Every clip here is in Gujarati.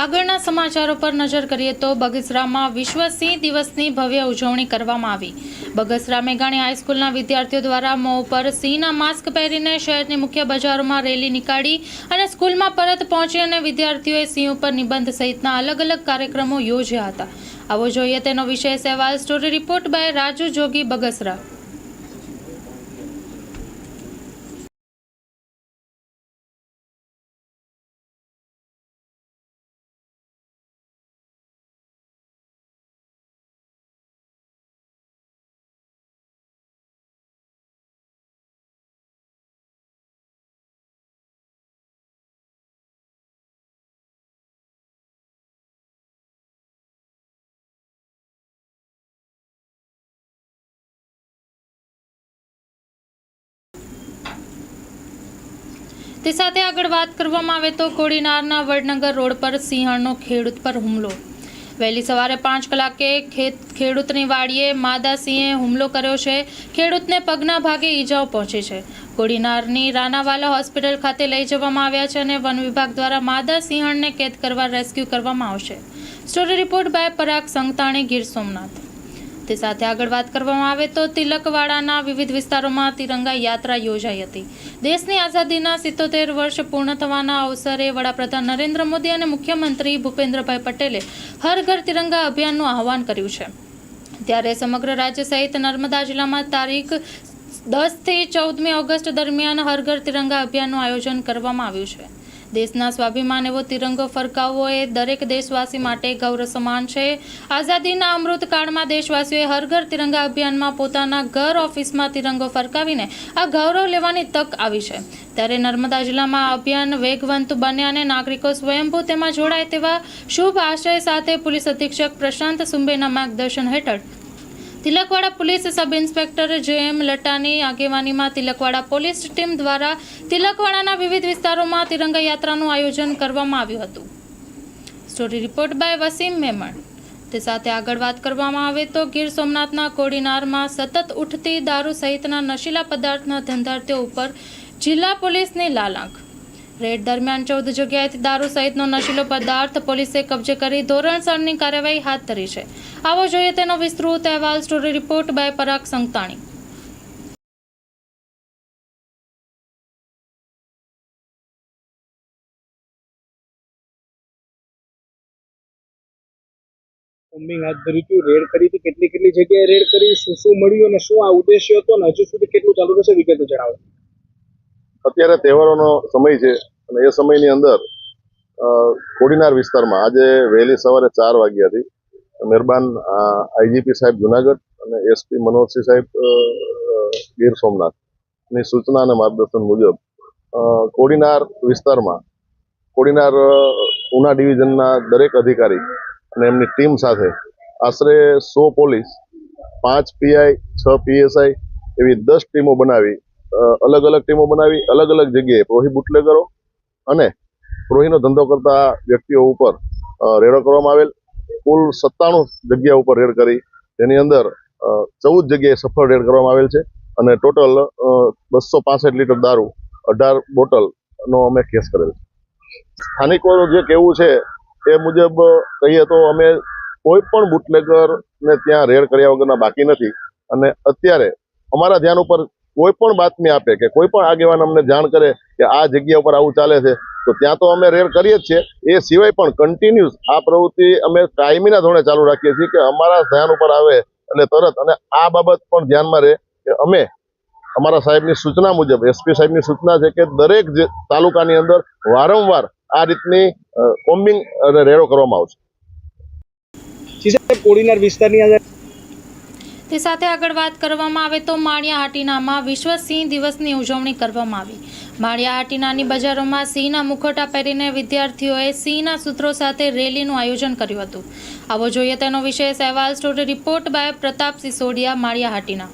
આગળના સમાચારો પર નજર કરીએ તો બગસરામાં વિશ્વ સિંહ દિવસની ભવ્ય ઉજવણી કરવામાં આવી. બગસરા મેઘાણી હાઈસ્કૂલના વિદ્યાર્થીઓ દ્વારા મોં ઉપર સિંહના માસ્ક પહેરીને શહેરની મુખ્ય બજારોમાં રેલી નીકાળી અને સ્કૂલમાં પરત પહોંચી અને વિદ્યાર્થીઓએ સિંહ ઉપર નિબંધ સહિતના અલગ અલગ કાર્યક્રમો યોજ્યા હતા. આવો જોઈએ તેનો વિશેષ અહેવાલ story report by Raju Jogi Bagasara. તે સાથે આગળ વાત કરવામાં આવે તો કોડીનારના વડનગર રોડ પર સિંહણનો ખેડૂત પર હુમલો. વહેલી સવારે પાંચ કલાકે ખેત, ખેડૂતની વાડીએ માદા સિંહે હુમલો કર્યો છે. ખેડૂતને પગના ભાગે ઈજાઓ પહોંચી છે. કોડીનારની રાનાવાલા હોસ્પિટલ ખાતે લઈ જવામાં આવ્યા છે અને વન વિભાગ દ્વારા માદા સિંહણને કેદ કરવા રેસ્ક્યુ કરવામાં આવશે. Story report by Parag Sangtani, Gir Somnath. તે સાથે આગળ વાત કરવામાં આવે તો તિલકવાડાના વિવિધ વિસ્તારોમાં તિરંગા યાત્રા યોજાઈ હતી. દેશની આઝાદીના સિત્તોતેર વર્ષ પૂર્ણ થવાના અવસરે વડાપ્રધાન નરેન્દ્ર મોદી અને મુખ્યમંત્રી ભૂપેન્દ્રભાઈ પટેલે હર ઘર તિરંગા અભિયાનનું આહવાન કર્યું છે. ત્યારે સમગ્ર રાજ્ય સહિત નર્મદા જિલ્લામાં તારીખ દસથી ચૌદમી ઓગસ્ટ દરમિયાન હર ઘર તિરંગા અભિયાનનું આયોજન કરવામાં આવ્યું છે. દેશના સ્વાભિમાન એવો તિરંગો ફરકાવવો એ દરેક દેશવાસી માટે ગૌરવ સમાન છે. આઝાદીના અમૃતકાળમાં દેશવાસીઓએ હર ઘર તિરંગા અભિયાનમાં પોતાના ઘર ઓફિસમાં તિરંગો ફરકાવીને આ ગૌરવ લેવાની તક આવી છે. ત્યારે નર્મદા જિલ્લામાં અભિયાન વેગવંત બને અને નાગરિકો સ્વયંભૂ તેમાં જોડાય તેવા શુભ આશય સાથે પોલીસ અધિક્ષક પ્રશાંત સુંબેના માર્ગદર્શન હેઠળ તિલકવાડા પોલીસ સબ ઇન્સ્પેક્ટર જે એમ લટાની આગેવાનીમાં તિલકવાડા પોલીસ ટીમ દ્વારા તિલકવાડાના વિવિધ વિસ્તારોમાં તિરંગા યાત્રાનું આયોજન કરવામાં આવ્યું હતું. Story report by Wasim Memon. તે સાથે આગળ વાત કરવામાં આવે તો ગીર સોમનાથના કોડીનારમાં સતત ઉઠતી દારૂ સહિતના નશીલા પદાર્થના ધંધાર્થીઓ ઉપર જિલ્લા પોલીસની લાલાંક. રેડ દરમિયાન ચૌદ જગ્યાએથી દારૂ સહિતનો નશીલો પદાર્થ પોલીસે કબજે કરી ધોરણસરની કાર્યવાહી હાથ ધરી છે. આવો જોઈએ તેનો વિસ્તૃત અહેવાલ story report by Parag Santani. Combing હાથ હતું રેડ કરી હતી કેટલી કેટલી જગ્યાએ રેડ કરી શું શું મળ્યું અને શું આ ઉદ્દેશ્ય હતો અને હજુ સુધી કેટલું ચાલુ રહેશે વિગતે જણાવો. અત્યારે તહેવારોનો સમય છે. અને એ સમયની અંદર કોડીનાર વિસ્તારમાં આજે વહેલી સવારે ચાર વાગ્યાથી મહેરબાન આઈજીપી સાહેબ જુનાગઢ અને એસપી મનોજસિંહ સાહેબ ગીર સોમનાથની સૂચના અને માર્ગદર્શન મુજબ કોડીનાર વિસ્તારમાં, કોડીનાર ઉના ડિવિઝનના દરેક અધિકારી અને એમની ટીમ સાથે આશરે સો પોલીસ, પાંચ પીઆઈ છ પીએસઆઈ એવી દસ ટીમો બનાવી અલગ અલગ ટીમો બનાવી, અલગ અલગ જગ્યાએ પ્રોહી બુટલેગરો અને પ્રોહીનો ધંધો કરતા વ્યક્તિઓ ઉપર રેડો કરવામાં આવેલ. કુલ સત્તાણું જગ્યા ઉપર રેડ કરી તેની અંદર ચૌદ જગ્યાએ સફળ રેડ કરવામાં આવેલ છે અને ટોટલ બસો પાસઠ લીટર દારૂ, અઢાર બોટલનો અમે કેસ કરેલ છે. સ્થાનિકોનું જે કહેવું છે, એ મુજબ, કહીએ તો અમે કોઈ પણ બુટલેગર ને ત્યાં રેડ કર્યા વગરના બાકી નથી. અને અત્યારે અમારા ધ્યાન ઉપર કોઈ પણ બાતમી આપે કે કોઈ પણ આગેવાન અમને જાણ કરે કે આ જગ્યા ઉપર આવું ચાલે છે, તો ત્યાં તો અમે રેડ કરીએ જ છીએ. એ સિવાય પણ કન્ટિન્યુઅસ આ પ્રવૃત્તિ અમે કાયમીના ધોરણે ચાલુ રાખીએ છીએ કે અમારા ધ્યાન ઉપર આવે એટલે તરત અને આ બાબત પણ ધ્યાનમાં રહે કે અમે અમારા સાહેબની સૂચના મુજબ એસપી સાહેબની સૂચના છે કે દરેક તાલુકાની અંદર વારંવાર આ રીતની કોમ્બિંગ અને રેડો કરવામાં આવશે. કોડીનાર વિસ્તારની અંદર તે સાથે આગળ વાત કરવામાં આવે તો માળિયા હાટીનામાં વિશ્વ સિંહ દિવસની ઉજવણી કરવામાં આવી. માળિયા હાટીનાની બજારોમાં સિંહના મુખોટા પહેરીને વિદ્યાર્થીઓએ સિંહના સૂત્રો સાથે રેલીનું આયોજન કર્યું હતું. આવો જોઈએ તેનો વિશેષ અહેવાલ story report by Pratap Sisodia Maliya Hatina.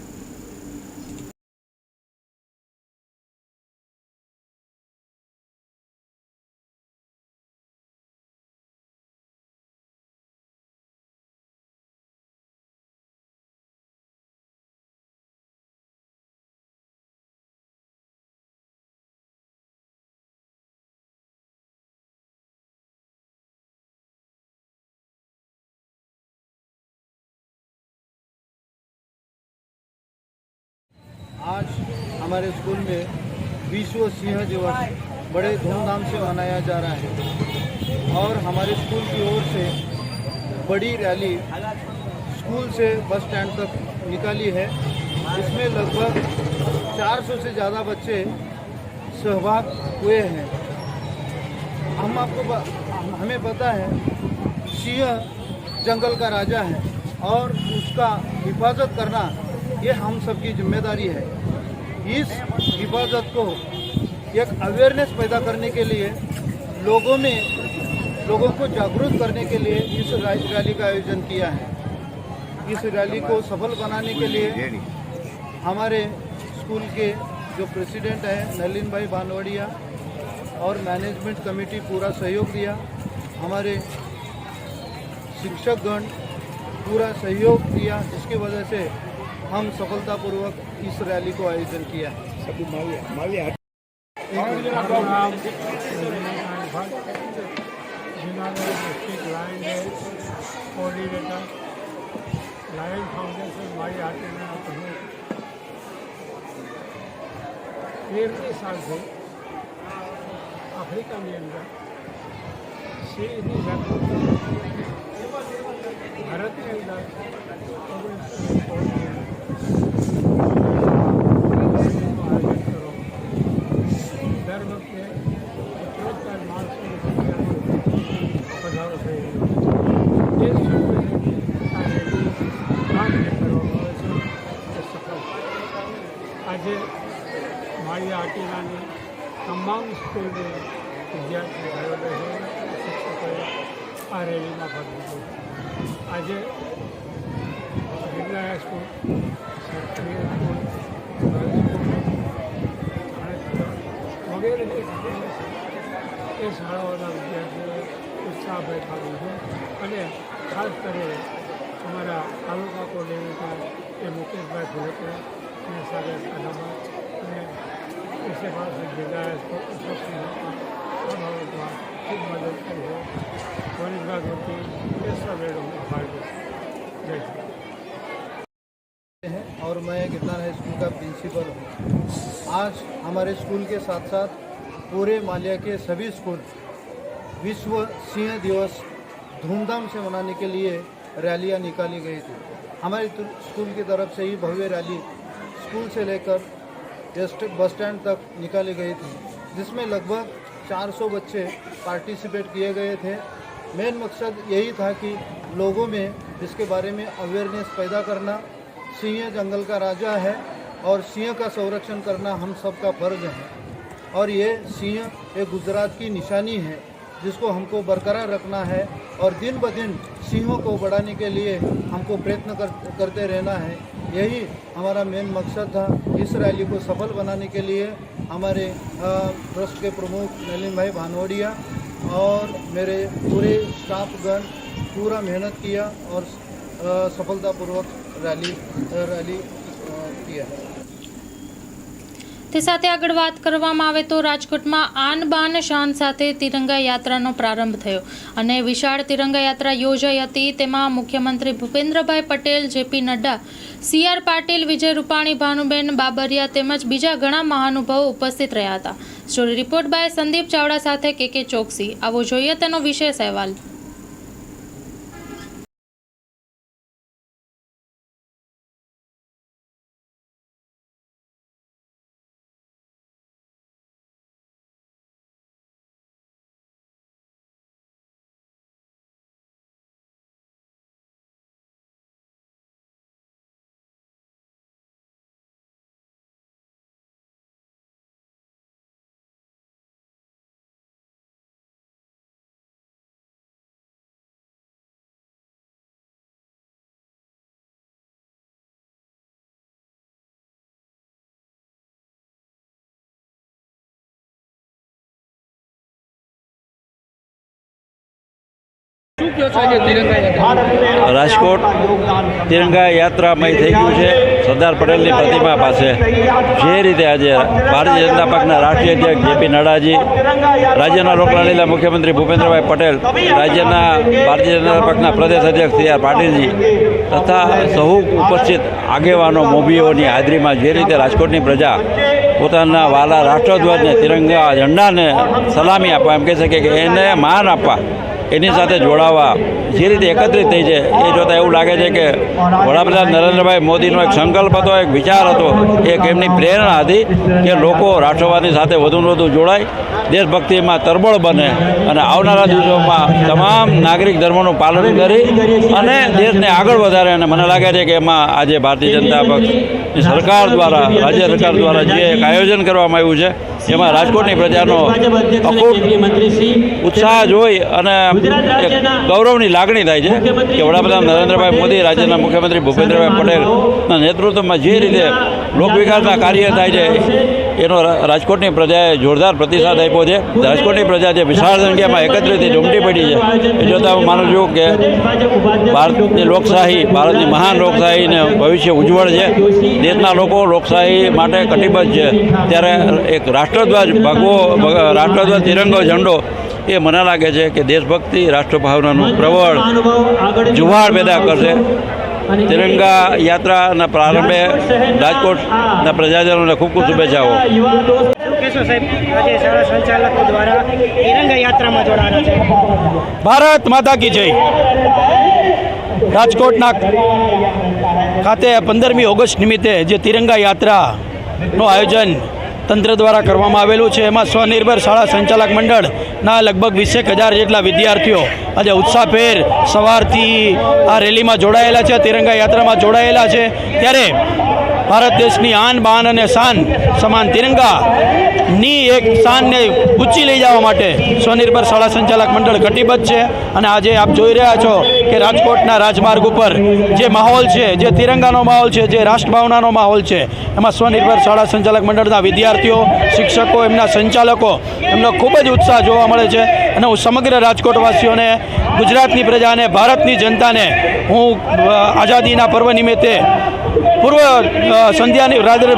आज हमारे स्कूल में विश्व सिंह दिवस बड़े धूमधाम से मनाया जा रहा है। और हमारे स्कूल की ओर से बड़ी रैली स्कूल से बस स्टैंड तक निकाली है। इसमें लगभग 400 से ज़्यादा बच्चे सहभाग हुए हैं। हम आपको हमें पता है, सिंह जंगल का राजा है और उसका हिफाजत करना ये हम सबकी ज़िम्मेदारी है। इस हिफाजत को एक अवेयरनेस पैदा करने के लिए, लोगों में, लोगों को जागरूक करने के लिए इस रैली का आयोजन किया है। इस रैली को सफल बनाने के लिए हमारे स्कूल के जो प्रेसिडेंट हैं, नलिन भाई भानवड़िया और मैनेजमेंट कमेटी पूरा सहयोग दिया। हमारे शिक्षकगण पूरा सहयोग दिया, जिसकी वजह से हम सफलतापूर्वक इस रैली को आयोजन किया है। कोऑर्डिनेटर फाउंडेशन माई साल से अफ्रीका में अंदर से भारत के अंदर આજે મારી આટીલાની તમામ સ્કૂલની વિદ્યાર્થીઓ ભાઈઓ શિક્ષકોએ આ રેલીમાં ભાગ લીધો આજે વિજ્ઞાન સ્કૂલ વગેરે જે સ્કૂલો છે એ શાળાઓના વિદ્યાર્થીઓએ ઉત્સાહભેર ભાગ લીધો અને ખાસ કરીને અમારા તાલુકા કોર્ડિનેટર એ મુકેશભાઈ ભુલેકરા અને સાગર સાદાબાદ અને એસે પાસે જિલ્લા એસોસિએશનમાં આ બાબતમાં ખૂબ મદદ કરી છે વનિતભાઈ ગુરતી એ સબ મેડમ ભાગ લીધો જય શ્રી हैं और मैं गिरनार हाई स्कूल का प्रिंसिपल हूँ। आज हमारे स्कूल के साथ साथ पूरे मालिया के सभी स्कूल विश्व सिंह दिवस धूमधाम से मनाने के लिए रैलियाँ निकाली गई थी। हमारे स्कूल की तरफ़ से ही भव्य रैली स्कूल से लेकर बस स्टैंड तक निकाली गई थी, जिसमें लगभग 400 बच्चे पार्टिसिपेट किए गए थे। मेन मकसद यही था कि लोगों में इसके बारे में अवेयरनेस पैदा करना सिंह जंगल का राजा है और सिंह का संरक्षण करना हम सबका फ़र्ज़ है। और ये सिंह एक गुजरात की निशानी है जिसको हमको बरकरार रखना है और दिन ब दिन सिंहों को बढ़ाने के लिए हमको प्रयत्न कर, करते रहना है। यही हमारा मेन मकसद था इस रैली को सफल बनाने के लिए। हमारे ट्रस्ट के प्रमुख नलिन भाई भानवड़िया और मेरे पूरे स्टाफगण पूरा मेहनत किया और सफलतापूर्वक તે સાથે આગળ વાત કરવામાં આવે તો રાજકોટમાં આન બાન શાન સાથે તિરંગા યાત્રાનો પ્રારંભ થયો અને વિશાળ તિરંગા યાત્રા યોજાઈ હતી. તેમાં મુખ્યમંત્રી Bhupendrabhai Patel, JP Nadda, C R Patil, Vijay Rupani, Bhanuben Babariya તેમજ બીજા ઘણા મહાનુભાવો ઉપસ્થિત રહ્યા હતા. Story report by Sandeep Chavda સાથે કે કે ચોકસી. આવો જોઈએ તેનો વિશેષ અહેવાલ. રાજકોટ તિરંગા યાત્રામય થઈ ગયું છે. સરદાર પટેલની પ્રતિમા પાસે જે રીતે આજે ભારતીય જનતા પક્ષના રાષ્ટ્રીય અધ્યક્ષ જેપી નડ્ડાજી, રાજ્યના લોકલાલીલા મુખ્યમંત્રી ભૂપેન્દ્રભાઈ પટેલ, રાજ્યના ભારતીય જનતા પક્ષના પ્રદેશ અધ્યક્ષ સી આર પાટીલજી તથા સૌ ઉપસ્થિત આગેવાનો મોભીઓની હાજરીમાં જે રીતે રાજકોટની પ્રજા પોતાના વાલા રાષ્ટ્રધ્વજને તિરંગા ઝંડાને સલામી આપવા એમ કહી શકે કે એને માન આપવા એની સાથે જોડાવા જે રીતે એકત્રિત થઈ છે, એ જોતાં એવું લાગે છે કે વડાપ્રધાન નરેન્દ્રભાઈ મોદીનો એક સંકલ્પ હતો, એક વિચાર હતો, એક એમની પ્રેરણા હતી કે લોકો રાષ્ટ્રવાદની સાથે વધુને વધુ જોડાય દેશભક્તિમાં તરબળ બને અને આવનારા દિવસોમાં તમામ નાગરિક ધર્મોનું પાલન કરી અને દેશને આગળ વધારે અને મને લાગે છે કે એમાં આજે ભારતીય જનતા પક્ષની સરકાર દ્વારા, રાજ્ય સરકાર દ્વારા જે એક આયોજન કરવામાં આવ્યું છે એમાં રાજકોટની પ્રજાનો અખૂટ ઉત્સાહ જોઈ અને ગૌરવની લાગણી થાય છે કે વડાપ્રધાન નરેન્દ્રભાઈ મોદી રાજ્યના મુખ્યમંત્રી ભૂપેન્દ્રભાઈ પટેલના નેતૃત્વમાં જે રીતે લોક વિકાસના કાર્ય થાય છે એનો રાજકોટની પ્રજાએ જોરદાર પ્રતિસાદ આપ્યો છે. રાજકોટની પ્રજા જે વિશાળ સંખ્યામાં એકત્રિત ઉમટી પડી છે. એ જોતાં હું માનું છું કે ભારતની લોકશાહી, ભારતની મહાન લોકશાહીને ભવિષ્ય ઉજ્જવળ છે. દેશના લોકો લોકશાહી માટે કટિબદ્ધ છે. ત્યારે એક રાષ્ટ્રધ્વજ, ભગવો, ભગ- રાષ્ટ્રધ્વજ, તિરંગો, ઝંડો એ મને લાગે છે કે દેશભક્તિ રાષ્ટ્રભાવનાનું પ્રબળ જુવાળ પેદા કરશે. તિરંગા યાત્રાના પ્રારંભે રાજકોટના પ્રજાજનોને ખૂબ ખૂબ શુભેચ્છાઓ. ભારત માતા કી જય. રાજકોટના ખાતે પંદરમી ઓગસ્ટ નિમિત્તે જે તિરંગા યાત્રાનું આયોજન તંત્ર દ્વારા કરવામાં આવેલું છે. એમાં સ્વનિર્ભર શાળા સંચાલક મંડળના લગભગ વીસેક હજાર જેટલા વિદ્યાર્થીઓ આજે ઉત્સાહભેર સવારથી આ રેલીમાં જોડાયેલા છે. તિરંગા યાત્રામાં જોડાયેલા છે. ત્યારે ભારત દેશની આન, બાન અને શાન સમાન તિરંગાની એક શાનને ઊંચી લઈ જવા માટે સ્વનિર્ભર શાળા સંચાલક મંડળ કટિબદ્ધ છે. અને આજે આપ જોઈ રહ્યા છો કે રાજકોટના રાજમાર્ગ ઉપર જે માહોલ છે, જે તિરંગાનો માહોલ છે, જે રાષ્ટ્રભાવનાનો માહોલ છે, એમાં સ્વનિર્ભર શાળા સંચાલક મંડળના વિદ્યાર્થીઓ, શિક્ષકો, એમના સંચાલકો, એમનો ખૂબ જ ઉત્સાહ જોવા મળે છે. અને હું સમગ્ર રાજકોટવાસીઓને, ગુજરાતની પ્રજાને, ભારતની જનતાને, હું આઝાદીના પર્વ નિમિત્તે, પૂર્વ સંધ્યાની, રાત્રે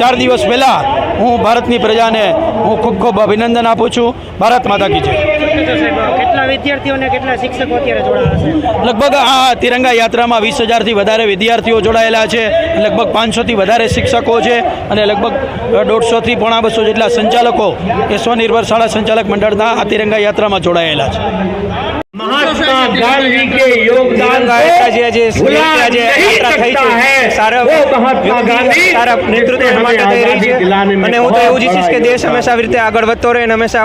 ચાર દિવસ પહેલાં, હું ભારતની પ્રજાને, હું ખૂબ ખૂબ અભિનંદન આપું છું. ભારત માતા કી જય. લગભગ આ તિરંગા યાત્રામાં વીસ હજારથી વધારે વિદ્યાર્થીઓ જોડાયેલા છે લગભગ પાંચસોથી વધારે શિક્ષકો છે અને લગભગ દોઢસોથી પોણા બસો જેટલા સંચાલકો એ સ્વનિર્ભર શાળા સંચાલક મંડળના આ તિરંગા યાત્રામાં જોડાયેલા છે. મહાત્મા ગાંધી કે યોગદાન જે જે સારા નેતૃત્વ અને હું તો એવું જ ઈચ્છીશ કે દેશ હંમેશા આવી રીતે આગળ વધતો રહે અને હંમેશા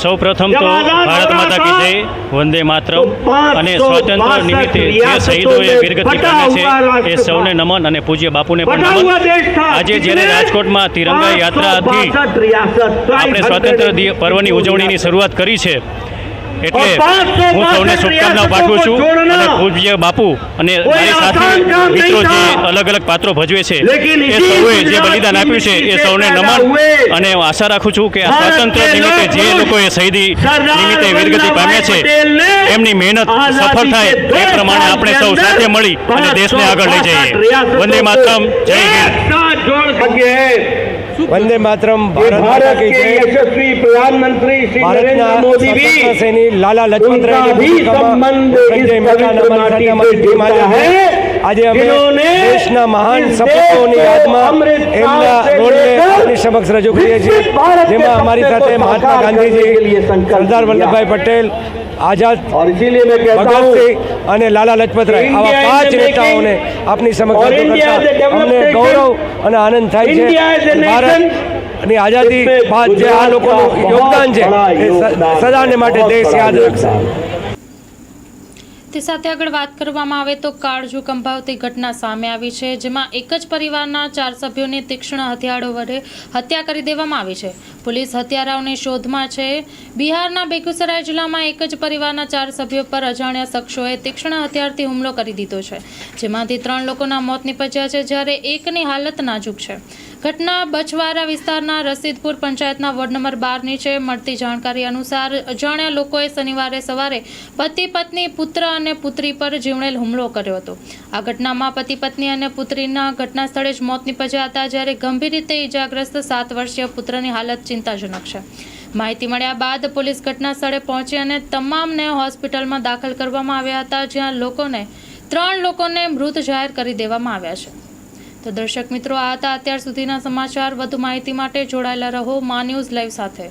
સૌ પ્રથમ તો ભારત માતા કી જય વંદે માતરમ અને સ્વાતંત્ર્ય નિમિત્તે જે શહીદોએ વીરગતિ પામી છે એ સૌને નમન અને પૂજ્ય બાપુને પણ નમન. આજે જ્યારે રાજકોટમાં તિરંગા યાત્રાથી આપણે સ્વાતંત્ર્ય પર્વની ઉજવણીની શરૂઆત કરી છે. એટલે હું સૌને શુભકામનાઓ પાઠવું છું અને પૂજ્ય બાપુ અને મારી સાથે મિત્રો જે અલગ અલગ પાત્રો ભજવે છે એ સૌએ જે બલિદાન આપ્યું છે એ સૌને નમન અને હું આશા રાખું છું કે આ સ્વાતંત્ર્ય નિમિત્તે જે લોકોએ શહીદી નિમિત્તે વીરગતિ પામ્યા છે એમની મહેનત સફળ થાય એ પ્રમાણે આપણે સૌ સાથે મળી અને દેશને આગળ લઈ જઈએ. વંદે માતરમ જય હિન્દ. વંદે માતરમ યશસ્વી પ્રધાનમંત્રી શ્રી નરેન્દ્ર મોદી સેની લાલા લજપત રાય આજે અમે દેશના મહાન સપૂતોની યાદમાં એમના રોડને સમક્ષ રજૂ કરીએ છીએ. જેમાં અમારી સાથે મહાત્મા ગાંધીજી સરદાર વલ્લભભાઈ પટેલ આઝાદ ભગત સિંહ અને લાલા લજપત રાય આવા પાંચ નેતાઓને આપની સમક્ષ અમને ગૌરવ અને આનંદ થાય છે ભારત અને આઝાદી બાદ જે આ લોકોનું યોગદાન છે સદાને માટે દેશ યાદ રાખશે તે સાથે આગળ વાત કરવામાં આવે તો કાળજુ કંભાવતી ઘટના સામે આવી છે, જેમાં એક જ પરિવારના ચાર સભ્યોની તીક્ષ્ણ હથિયારો વડે હત્યા કરી દેવામાં આવી છે. પોલીસ હત્યારાઓની શોધમાં છે, બિહારના બેગુસરાય જિલ્લામાં એક જ પરિવારના ચાર સભ્યો પર અજાણ્યા શખ્સોએ તીક્ષ્ણ હથિયારથી હુમલો કરી દીધો છે, જેમાંથી ત્રણ લોકોના મોત નીપજ્યા છે, જ્યારે એકની હાલત નાજુક છે. ઘટના બછવારા વિસ્તારના રસીદપુર પંચાયતના વોર્ડ નંબર બારની છે. મળતી જાણકારી અનુસાર અજાણ્યા લોકોએ શનિવારે સવારે પતિ પત્ની, પુત્ર અને પુત્રી પર જીવણેલ હુમલો કર્યો હતો. આ ઘટનામાં પતિ પત્ની અને પુત્રીના ઘટના સ્થળે જ મોત નીપજ્યા હતા, જ્યારે ગંભીર રીતે ઈજાગ્રસ્ત સાત વર્ષીય પુત્રની હાલત ચિંતાજનક છે. માહિતી મળ્યા બાદ પોલીસ ઘટના સ્થળે પહોંચી અને તમામને હોસ્પિટલમાં દાખલ કરવામાં આવ્યા હતા, જ્યાં લોકોને, ત્રણ લોકોને મૃત જાહેર કરી દેવામાં આવ્યા છે. તો દર્શક મિત્રો, આ હતા અત્યાર સુધીના સમાચાર. વધુ માહિતી માટે જોડાયેલા રહો મા ન્યૂઝ લાઈવ સાથે.